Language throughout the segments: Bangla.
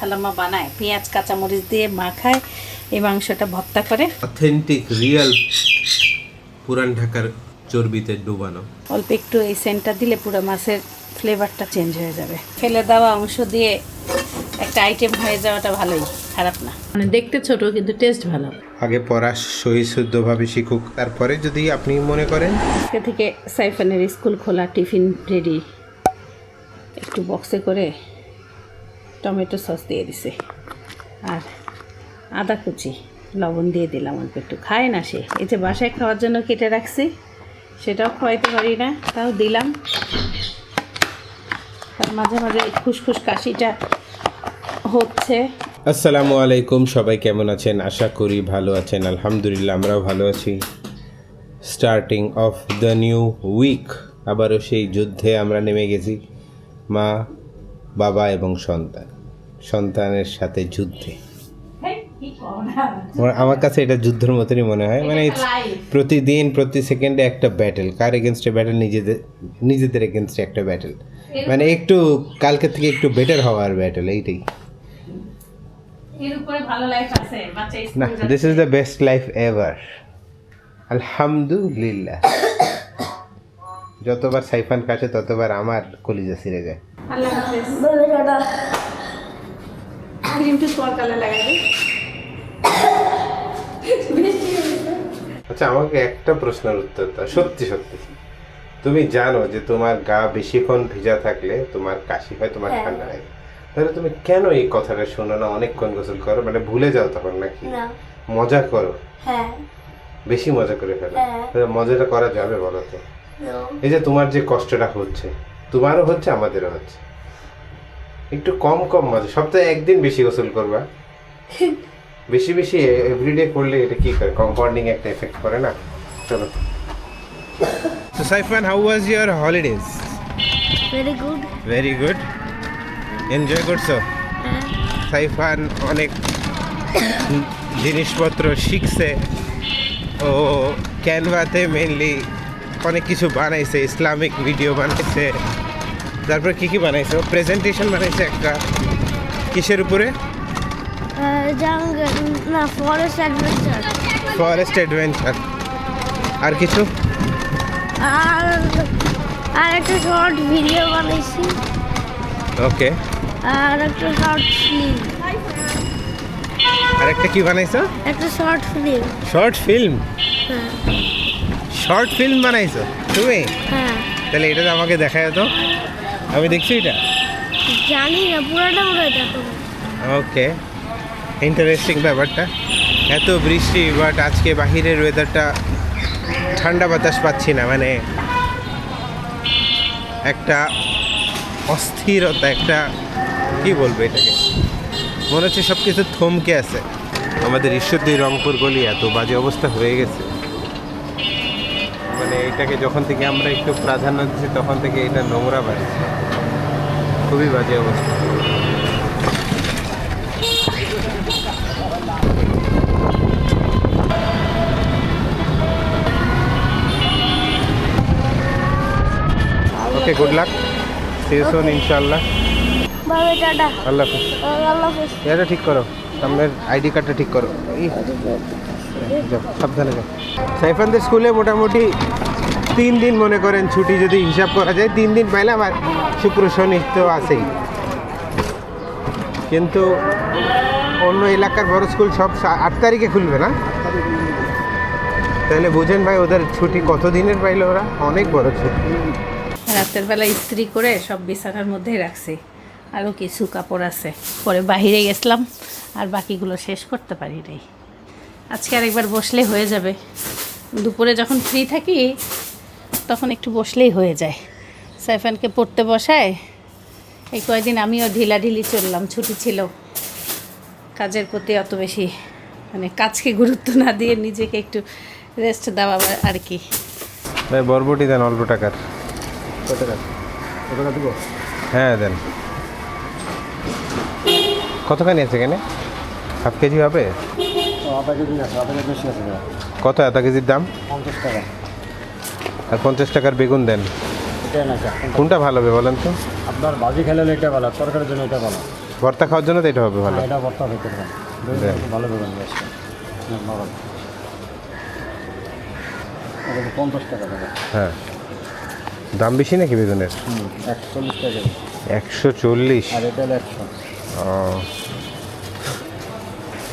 খালাম্মা বানায়। পেঁয়াজ কাঁচামরিচ দিয়ে মাখায় এই মাংসটা ভর্তা করে। অথেন্টিক রিয়েল পুরান ঢাকার চর্বিতে ডুবানো। অল্প একটু এই সেন্টটা দিলে পুরো মাছের ফ্লেভারটা চেঞ্জ হয়ে যাবে। ফেলে দেওয়া অংশ দিয়ে একটা আইটেম হয়ে যাওয়াটা ভালোই খারাপ না। মানে দেখতে ছোট কিন্তু টেস্ট ভালো। আগে পড়া সহিশুদ্ধভাবে শিখুক তারপরে যদি আপনি মনে করেন। আজকে থেকে সাইফানের স্কুল খোলা টিফিন রেডি একটু বক্সে করে টমেটো সস দিয়ে দিছে। আর আদা কুচি, লবণ দিয়ে দিলাম অল্প একটু। খায় না সে। এই যে বাসায় খাওয়ার জন্য কেটে রাখছি, সেটাও খাওয়াইতে পারি না, তাও দিলাম। তার মাঝে মাঝে খুসখুস কাশিটা হচ্ছে। আসসালামু আলাইকুম, সবাই কেমন আছেন? আশা করি ভালো আছেন, আলহামদুলিল্লাহ আমরাও ভালো আছি। Starting of the new week আবারও সেই যুদ্ধে আমরা নেমে গেছি, মা, বাবা এবং সন্তান। সন্তানের সাথে যুদ্ধে। আমার- কাছে এটা যুদ্ধের মতনই মনে হয়। মানে প্রতিদিন প্রতি সেকেন্ডে একটা ব্যাটেল কার এগেনস্টে ব্যাটেল নিজেদের নিজেদের এগেনস্টে একটা ব্যাটেল মানে একটু কালকে থেকে একটু বেটার হওয়ার ব্যাটেল এইটাই। এর উপরে ভালো লাইফ আছে বাচ্চা না this is the best life ever আলহামদুলিল্লাহ। যতবার সাইফান কাছে ততবার আমার কলিজা ছিঁড়ে যায়। আল্লাহ টু সোয়ার কালার লাগাই আচ্ছা আমাকে একটা প্রশ্নের উত্তর দাও। সত্যি সত্যি। তুমি জানো যে তোমার গা বেশিক্ষণ ভিজা থাকলে তোমার কাশি হয় তোমার হ্যাঁ। ঠান্ডা লাগে তাহলে তুমি কেন এই কথাটা শোনো না? অনেকক্ষণ গোসল করো মানে ভুলে যাও তখন নাকি? মজা করো। হ্যাঁ। বেশি মজা করে ফেলো। হ্যাঁ। মজাটা করা যাবে বলো তো? এই যে তোমার যে কষ্টটা হচ্ছে তোমারও হচ্ছে আমাদেরও হচ্ছে। একটু কম কম মজা সপ্তাহে একদিন বেশি গোসল করবা। বেশি বেশি এভরিডে করলে এটা কি করে? কম্পাউন্ডিং একটা এফেক্ট করে না? চলো। তো Saifan how was your holidays very good very good enjoy করছ সাইফান অনেক জিনিসপত্র শিখছে ও ক্যানভাতে মেনলি অনেক কিছু বানাইছে ইসলামিক ভিডিও বানাইছে। তারপর কি কি বানাইছো? প্রেজেন্টেশন বানাইছে একটা। কিসের উপরে? না ফরেস্ট অ্যাডভেঞ্চার ফরেস্ট অ্যাডভেঞ্চার আর কিছু? আর আর একটা শর্ট ভিডিও বানাইছি। ওকে আর একটা শর্ট ফিল্ম আর একটা কি বানাইছো? একটা শর্ট ফিল্ম শর্ট ফিল্ম হ্যাঁ। শর্ট ফিল্ম বানাইছো? তুমি? হ্যাঁ। তাহলে এটা তো আমাকে দেখা যেত আমি দেখছি এটা? জানি না পুরোটা মনে হয় ওকে ইন্টারেস্টিং ব্যাপারটা। এত বৃষ্টি বাট আজকে বাহিরের ওয়েদারটা ঠান্ডা বাতাস পাচ্ছি না মানে একটা অস্থিরতা একটা কি বলব এটাকে? মনে হচ্ছে সব কিছু থমকে আছে। আমাদের ঈশ্বরদী রংপুর গলি এত বাজে অবস্থা হয়ে গেছে। এটাকে যখন থেকে আমরা একটু প্রাধান্য দিচ্ছি তখন থেকে এটা নোংরা বাড়ছে খুবই বাজে অবস্থা। Okay good luck see you soon ইনশাআল্লাহ বাবা টাটা আল্লাহ হাফিজ। আল্লাহ হাফেজ। এটা ঠিক করো। সামনের আইডি কার্ডটা ঠিক করো। সাইফানদের স্কুলে মোটামুটি তিন দিন মনে করেন ছুটি যদি হিসাব করা যায়, তিন দিন পাইলাম আর শুক্র, শনি তো আছেই। কিন্তু অন্য এলাকার বড় স্কুল সব আট তারিখে খুলবে না? তাহলে বুঝেন ভাই, ওদের ছুটি কত দিনের পাইলো ওরা? অনেক বড় ছুটি। রাতের বেলা ইস্ত্রি করে সব বিছানার মধ্যেই রাখছি। আরও কিছু কাপড় আছে। পরে বাহিরে গেছিলাম, আর বাকিগুলো শেষ করতে পারি নাই। আজকে আরেকবার বসলে হয়ে যাবে। দুপুরে যখন ফ্রি থাকি তখন একটু বসলেই হয়ে যায়। সাইফানকে পড়তে বসায় এই কয়েকদিন আমিও ঢিলাঢিলি চললাম ছুটি ছিল। কাজের প্রতি অত বেশি মানে কাজকে গুরুত্ব না দিয়ে নিজেকে একটু রেস্ট দেওয়া আর কি। ভাই বরবটি দেন অল্প টাকার। হ্যাঁ দেন। কতখানি আছে এখানে? হাফ কেজি হবে? আধা কেজি আছে আধা কেজি বেশি আছে কত এত কেজির দাম? পঞ্চাশ টাকা। আর পঞ্চাশ টাকার বেগুন দেন। কোনটা ভালো হবে বলেন তো? আপনার ভাজি খেলে এটা ভালো তরকারির জন্য এটা ভালো। ভর্তা খাওয়ার জন্য তো এটা হবে ভালো। হ্যাঁ, এটা ভর্তা হতে ভালো। বেগুন পঞ্চাশ টাকা হ্যাঁ। দাম বেশি নাকি বেগুনের? একশো চল্লিশ টাকা। একশো চল্লিশ। আর এটা একশো।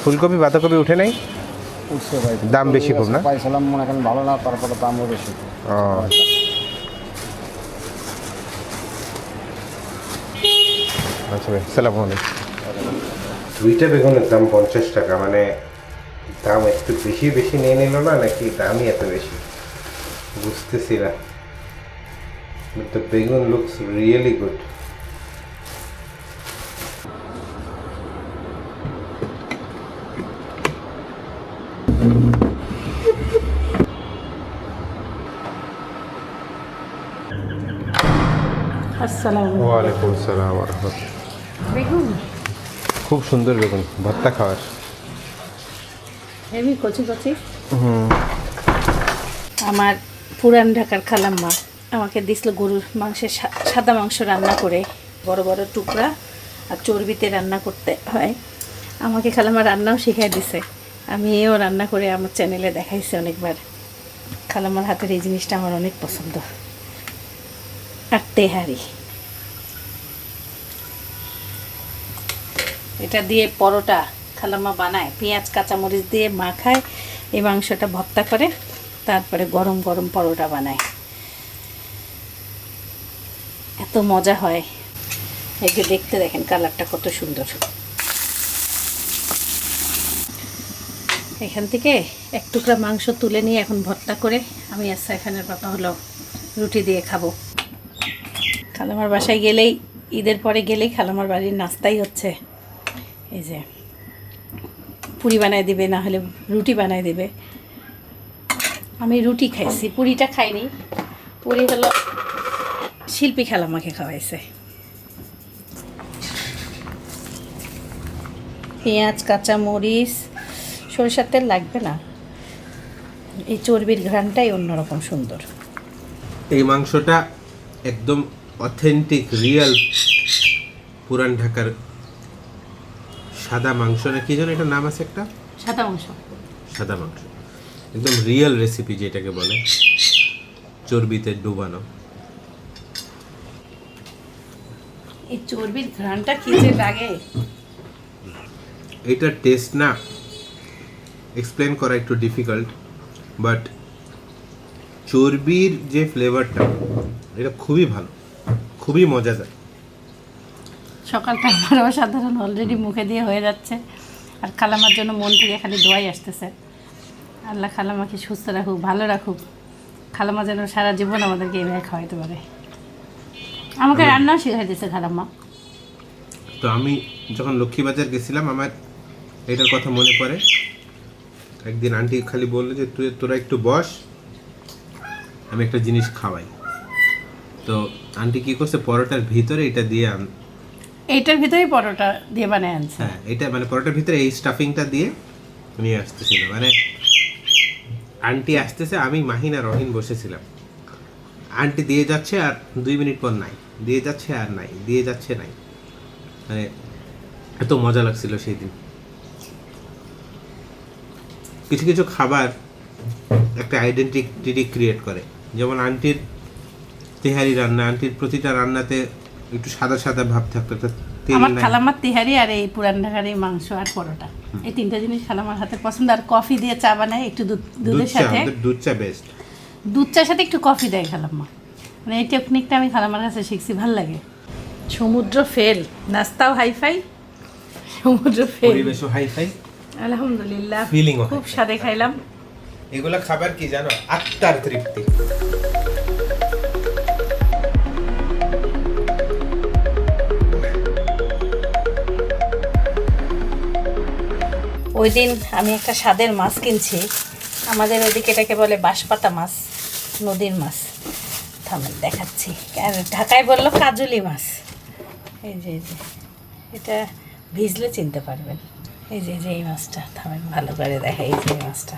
ফুলকপি বাঁধাকপি উঠে নাই? উঠছে ভাই। দাম বেশি খুব না? পাইছিলাম মনে করেন ভালো না তারপরে দামও বেশি। ও। আচ্ছা ভাই সালাম আলাইকুম। দুইটা বেগুনের দাম পঞ্চাশ টাকা মানে দাম একটু বেশি বেশি নিয়ে নিল না নাকি দামই এত বেশি? বুঝতেছি না। But the বেগুন looks really good. আসসালাম ওয়ালাইকুম আসসালাম বেগুন? খুব সুন্দর বেগুন ভর্তা খাওয়ার। হেভি কচি কচি? আমার পুরান ঢাকার খালাম্মা আমাকে দিছিল গরুর মাংসের সাদা মাংস রান্না করে বড় বড় টুকরা আর চর্বিতে রান্না করতে হয়। আমাকে খালাম্মা রান্নাও শিখাই দিছে। আমি এও রান্না করে আমার চ্যানেলে দেখাইছি অনেকবার। খালাম্মার হাতের এই জিনিসটা আমার অনেক পছন্দ। আর তেহারি এটা দিয়ে পরোটা খালামা বানায়, পেঁয়াজ, কাঁচামরিচ দিয়ে মাখায়, এই মাংসটা ভর্তা করে, তারপরে গরম গরম পরোটা বানায়। এত মজা হয়। এই যে দেখতে দেখেন কালারটা কত সুন্দর। এখান থেকে এক টুকরা মাংস তুলে নিয়ে এখন ভর্তা করে আমি আর সাইফানের পাপা হলো রুটি দিয়ে খাব। খালামার বাসায় গেলেই, ঈদের পরে গেলেই খালামার বাড়ির নাস্তাই হচ্ছে। এই যে, পুরি বানায় দিবে, না হলে রুটি বানায় দিবে। আমি রুটি খাইছি, পুরিটা খাইনি। পুরি হলো শিল্পী খালামাকে খাওয়াইছে। পেঁয়াজ কাঁচা মরিচ সরিষার তেল লাগবে না। এই চর্বির ঘ্রাণটাই অন্যরকম সুন্দর। এই মাংসটা একদম অথেন্টিক রিয়েল পুরান ঢাকার সাদা মাংস না কি যেন এটার নাম আছে একটা? সাদা মাংস। সাদা মাংস। একদম রিয়েল রেসিপি যেটাকে বলে। চর্বিতে ডুবানো। এই চর্বির ঘ্রাণটা কি যে লাগে? এটার টেস্ট না। এক্সপ্লেন করা একটু ডিফিকাল্ট বাট চর্বির যে ফ্লেভারটা এটা খুবই ভালো। খুবই মজাদার সকালটা আমার অসাধারণ অলরেডি মুখে দিয়ে হয়ে যাচ্ছে। আর খালামার জন্য মন থেকে খালি দোয়াই আসতেছে। আল্লাহ খালামাকে সুস্থ রাখুক ভালো রাখুক। খালামা যেন সারা জীবন আমাদেরকে এইভাবে খাওয়াইতে পারে। আমাকে রান্নাও শেখাই দিয়েছে খালাম্মা। তো আমি যখন লক্ষ্মীবাজার গেছিলাম আমার এটার কথা মনে পড়ে। একদিন আন্টি খালি বলল যে তুই তোরা একটু বস আমি একটা জিনিস খাওয়াই। তো আন্টি কি করছে? পরোটার ভিতরে এটা দিয়ে আন- এইটার ভিতরেই পরোটা দিয়ে বানিয়ে আনছে। হ্যাঁ এটা মানে পরোটার ভিতরে এই স্টাফিংটা দিয়ে নিয়ে আসতেছিল। মানে আন্টি আসতেছে আমি মাহিনা রহিন বসেছিলাম। আন্টি দিয়ে যাচ্ছে আর দুই মিনিট পর নাই। দিয়ে যাচ্ছে আর নাই। দিয়ে যাচ্ছে নাই। মানে এত মজা লাগছিল সেই দিন কিছু কিছু খাবার একটা আইডেন্টিটি ক্রিয়েট করে। যেমন আন্টির তেহারি রান্না আন্টির প্রতিটা রান্নাতে একটু সাদা সাদা ভাব থাকতো একটা আমার। খালামার তিহারি আর এই পুরান ঢাকার এই মাংস আর পরোটা। এই তিনটা জিনিস খালামার হাতে পছন্দ আর কফি দিয়ে চা বানায় একটু দুধ দুধ দুধের সাথে। দুধ চা বেস্ট দুধ চার সাথে একটু কফি দেয় খালাম্মা। মানে এই টেকনিকটা আমি খালাম্মার কাছে শিখছি ভালো লাগে। সমুদ্র ফেল নাস্তাও হাইফাই সমুদ্র ফেল। পরিবেশও হাই ফাই আলহামদুলিল্লাহ ও খুব। স্বাদে খাইলাম। এগুলা খাবার কি জানো? আত্মার তৃপ্তি। ওই দিন আমি একটা স্বাদের মাছ কিনছি। আমাদের ওইদিকে এটাকে বলে বাঁশপাতা মাছ, নদীর মাছ। থামেন, দেখাচ্ছি। আর ঢাকায় বলল কাজুলি মাছ। এই যে এই যে, এটা ভিজলে চিনতে পারবেন। এই যে যে, এই মাছটা, থামেন, ভালো করে দেখা, এই যে, এই মাছটা।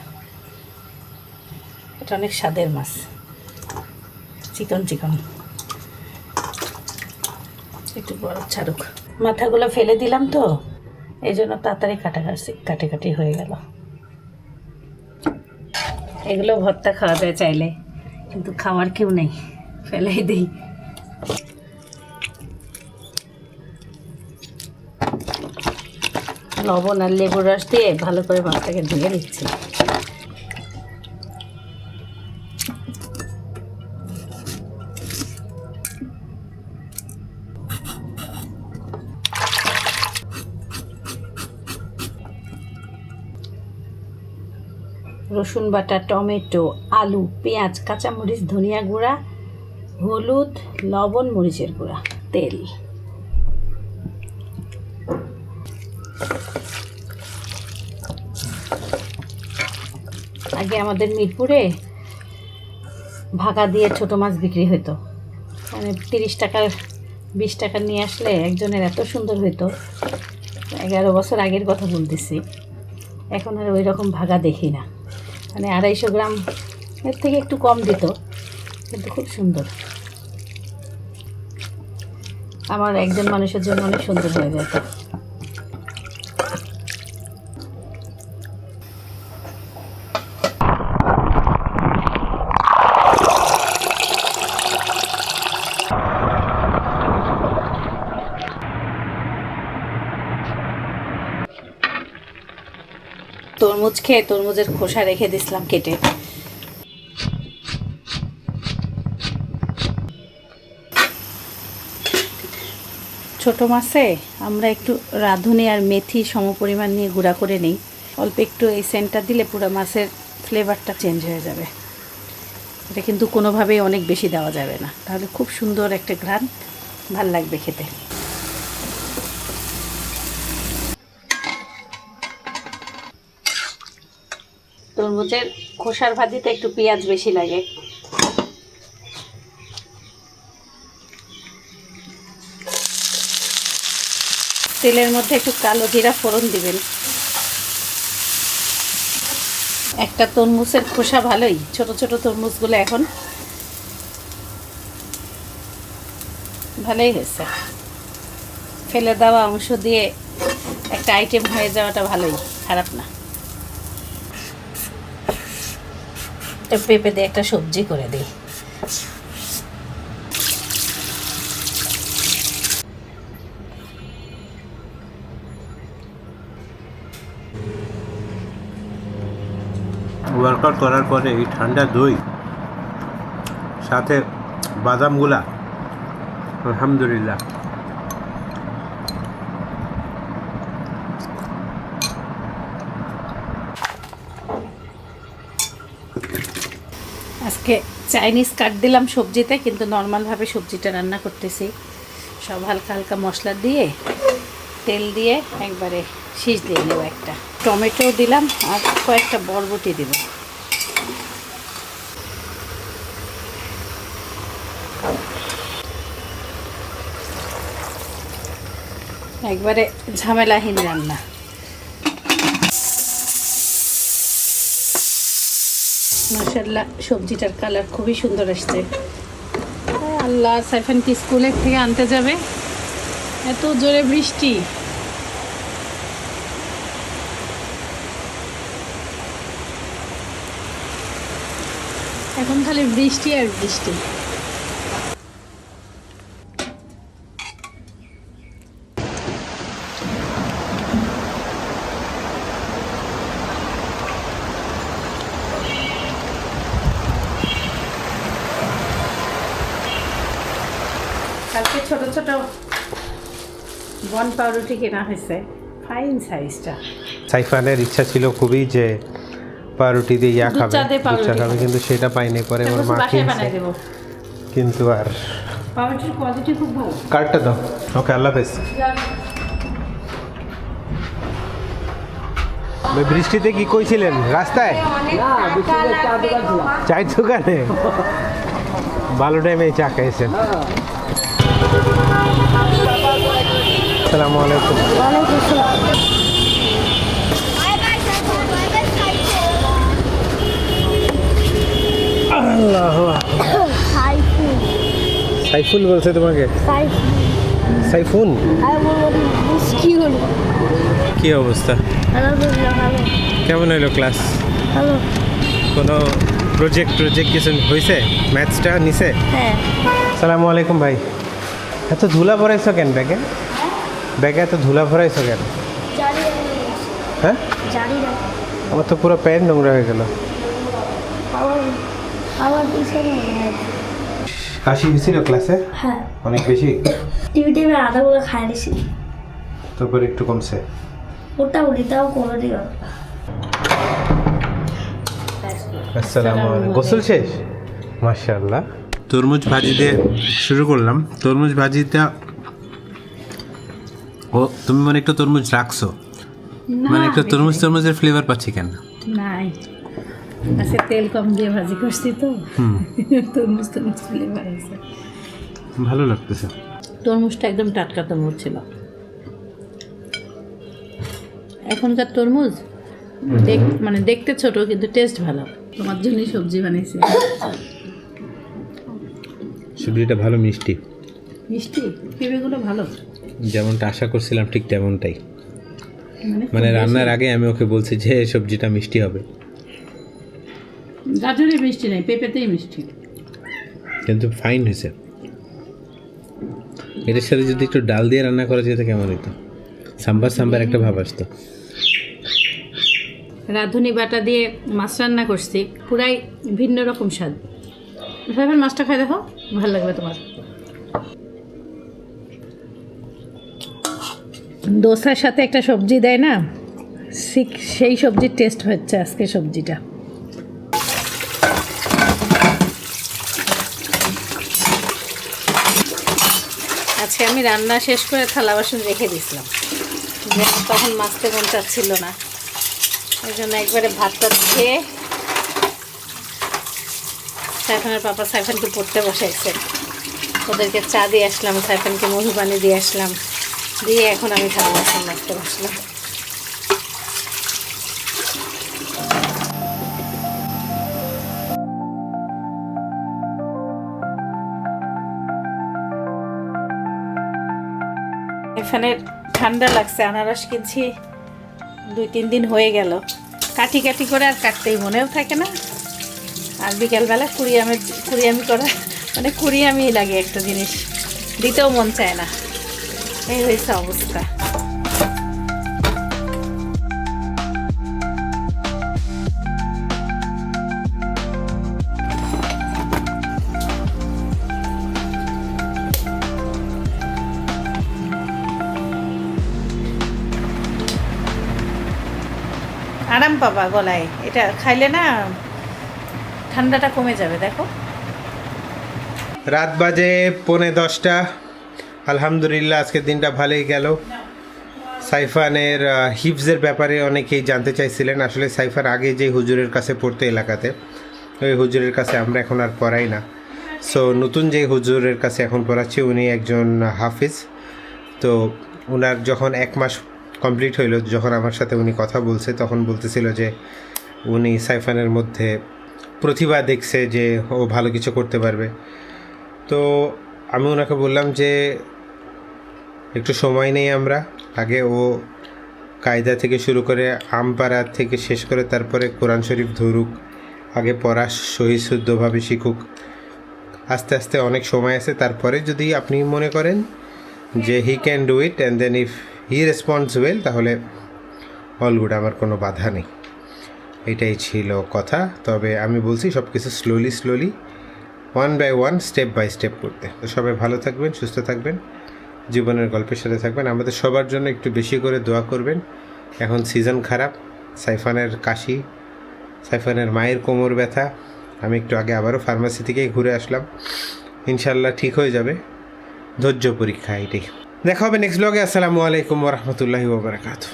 এটা অনেক স্বাদের মাছ। চিকন চিকন। একটু বরফ ছাড়ুক। মাথাগুলো ফেলে দিলাম তো। এই জন্য তাড়াতাড়ি কাটাকাটি কাটাকাটি হয়ে গেল। এগুলো ভর্তা খাওয়া যায় চাইলে, কিন্তু খাওয়ার কেউ নেই, ফেলেই দিই। লবণ আর লেবুর রস দিয়ে ভালো করে মাছটাকে ধুয়ে নিচ্ছি। রসুন বাটা, টমেটো, আলু, পেঁয়াজ, কাঁচামরিচ, ধনিয়া গুঁড়া, হলুদ, লবণ, মরিচের গুঁড়া, তেল। আগে আমাদের মিরপুরে ভাগা দিয়ে ছোট মাছ বিক্রি হতো মানে তিরিশ টাকার, বিশ টাকা নিয়ে আসলে একজনের এত সুন্দর হইতো। এগারো বছর আগের কথা বলতেছি। এখন আর ওই রকম ভাগা দেখি না। মানে আড়াইশো গ্রাম, এর থেকে একটু কম দিত, কিন্তু খুব সুন্দর। আমার একজন মানুষের জন্য অনেক সুন্দর হয়ে যেত তরমুজ খেয়ে তরমুজের খোসা রেখে দিছিলাম কেটে। ছোট মাছে আমরা একটু রাঁধুনি আর মেথি সমপরিমাণ নিয়ে গুঁড়া করে নিই। অল্প একটু এই সেন্টটা দিলে পুরো মাছের ফ্লেভারটা চেঞ্জ হয়ে যাবে। এটা কিন্তু কোনোভাবেই অনেক বেশি দেওয়া যাবে না। তাহলে খুব সুন্দর একটা ঘ্রাণ। ভালো লাগবে খেতে। তরমুজের খোসার ভাজিতে একটু পেঁয়াজ বেশি লাগে। তেলের মধ্যে একটু কালো জিরা ফোড়ন দিবেন। একটা তরমুজের খোসা ভালোই, ছোট ছোট তরমুজগুলো এখন ভালোই হয়েছে। ফেলে দেওয়া অংশ দিয়ে একটা আইটেম হয়ে যাওয়াটা ভালোই, খারাপ না। একটা পেঁপে দিয়ে, একটা সবজি করে দিই। ওয়ার্কআউট করার পরে এই ঠান্ডা দই, সাথে বাদামগুলা, আলহামদুলিল্লাহ। আজকে চাইনিজ কাট দিলাম সবজিতে, কিন্তু নর্মালভাবে সবজিটা রান্না করতেছি। সব হালকা হালকা মশলা দিয়ে, তেল দিয়ে একবারে শীষ দিয়ে নেব একটা। টমেটো দিলাম আর কয়েকটা বরবটি দিব। একবারে ঝামেলাহীন রান্না। মাসাল্লাহ সবজিটার কালার খুবই সুন্দর আসছে। আল্লাহ, সাইফান কি স্কুলের থেকে আনতে যাবে? এত জোরে বৃষ্টি। এখন খালি বৃষ্টি আর বৃষ্টি। কালকে ছোট ছোট বন পাউরুটি কেনা হয়েছে। ফাইন সাইজটা সাইফানের ইচ্ছা ছিল খুবই যে পাউরুটি দিয়ে ইয়া খাবে দুধ খাবে কিন্তু সেটা পাইনি পরে ওর মা বাসায় বানাই দেবো। কিন্তু আর পাউরুটির কোয়ালিটি খুব ভালো। কার্ডটা দাও। ওকে আল্লাহ হাফেজ। বৃষ্টিতে কি কইছিলেন? রাস্তায়? চায়ের দোকানে? ভালো টাইমে চা খাইছেন। আসসালামু আলাইকুম আল্লাহ সাইফুল বলছে তোমাকে? সাইফুল সাইফুন? কি অবস্থা? কেমন হলো ক্লাস? কোনো প্রজেক্ট প্রজেক্ট কিছু হয়েছে ম্যাথসটা নিছে? হ্যাঁ। সালামু আলাইকুম ভাই। এত ধুলা ভরাইছো কেন ব্যাগে? ব্যাগে এত ধুলা ভরাইছো কেন? হ্যাঁ আমার তো পুরো প্যান্ট নোংরা হয়ে গেল। কাশি হয়েছিল ক্লাসে? হ্যাঁ। অনেক বেশি? টিভি টিভি আদাগুলো খাই নিছি তারপর একটু কমছে। ওটা উঠি তাও কোনো দিন আসসালামু আলাইকুম। গোসল শেষ? মাশাআল্লাহ। তরমুজ ভাজি দিয়ে শুরু করলাম। তরমুজ ভাজিটা ও তুমি মানে একটু তরমুজ রাখছো? মানে একটু তরমুজ তরমুজের ফ্লেভার পাচ্ছি কেন? নাই। আজকে তেল কম দিয়ে ভাজি করছি তো। তরমুজ তরমুজ ফ্লেভার আছে। ভালো লাগতেছে। তরমুজটা একদম টাটকা তরমুজ ছিল। এখনকার তরমুজ দেখ মানে দেখতে ছোট কিন্তু টেস্ট ভালো। তোমার জন্যই সবজি বানাইছি সবজিটা ভালো মিষ্টি। মিষ্টি? পেঁপেগুলো ভালো। যেমনটা আশা করছিলাম ঠিক তেমনটাই। মানে মানে রান্নার আগে আমি ওকে বলছি যে সবজিটা মিষ্টি হবে। গাজরে মিষ্টি নাই পেঁপেতেই মিষ্টি। কিন্তু ফাইন হয়েছে। এটার সাথে যদি একটু ডাল দিয়ে রান্না করা যেত কেমন হতো সাম্বার সাম্বার একটা ভাব আসতো। রাঁধুনি বাটা দিয়ে মাছ রান্না করছি পুরাই ভিন্ন রকম স্বাদ। মাছটা খাই দেখো ভালো লাগবে তোমার। দোসার সাথে একটা সবজি দেয় না সেই সবজির টেস্ট হচ্ছে আজকে সবজিটা। আজকে আমি রান্না শেষ করে থালা বাসন রেখে দিয়েছিলাম। তখন মাছতে মন চাচ্ছিল না। ওই জন্য একবারে ভাতটা খেয়ে সাইফানের পাপা সাইফানকে পড়তে বসাইছে। ওদেরকে চা দিয়ে আসলাম, সাইফানকে মধু পানি দিয়ে আসলাম। দিয়ে এখন আমি থালা বাসন মাছতে বসলাম। এখানে ঠান্ডা লাগছে, আনারস কিনছি। দুই তিন দিন হয়ে গেল। কাটি কাটি করে আর কাটতেই মনেও থাকে না। আর বিকেলবেলা কুড়িয়ামে, কুড়িয়ামি করা মানে কুড়িয়ামি লাগে একটা জিনিস। দিতেও মন চায় না। এই হয়েছে অবস্থা। আরাম পাবা গলায়। এটা খাইলে না ঠান্ডাটা কমে যাবে, দেখো। রাত বাজে পৌনে দশটা। আলহামদুলিল্লাহ, আজকের দিনটা ভালোই গেল। সাইফানের হিপসের ব্যাপারে অনেকেই জানতে চাইছিলেন। আসলে সাইফান আগে যে হুজুরের কাছে পড়তো এলাকাতে, ওই হুজুরের কাছে আমরা এখন আর পড়াই না। সো নতুন যে হুজুরের কাছে এখন পড়াচ্ছি, উনি একজন হাফিজ। তো ওনার যখন এক মাস কমপ্লিট হইল, যখন আমার সাথে উনি কথা বলছে, তখন বলতেছিল যে উনি সাইফানের মধ্যে প্রতিভা দেখছে যে ও ভালো কিছু করতে পারবে। তো আমি ওনাকে বললাম যে, একটু সময় নেই আমরা। আগে ও কায়দা থেকে শুরু করে আমপাড়া থেকে শেষ করে তারপরে কোরআন শরীফ ধরুক, আগে পড়া সহি শুদ্ধভাবে শিখুক। আস্তে আস্তে অনেক সময় আছে, তারপরে যদি আপনি মনে করেন যে he can do it and then if he response well তাহলে অল গুড আমার কোনো বাধা নেই। এটাই ছিল কথা। তবে আমি বলছি সব কিছু slowly slowly one by one step by step করতে। তো সবাই ভালো থাকবেন, সুস্থ থাকবেন, জীবনের গল্পের সাথে থাকবেন। আমাদের সবার জন্য একটু বেশি করে দোয়া করবেন। এখন সিজন খারাপ, সাইফানের কাশি, সাইফানের মায়ের কোমর ব্যথা। আমি একটু আগে আবারও ফার্মাসি থেকেই ঘুরে আসলাম। ইনশাল্লাহ ঠিক হয়ে যাবে। ধৈর্য পরীক্ষা এটাই। দেখা হবে নেক্সট ব্লগে আসসালামু আলাইকুম রহমতুল্লাহি ওবরাকাতু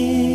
here.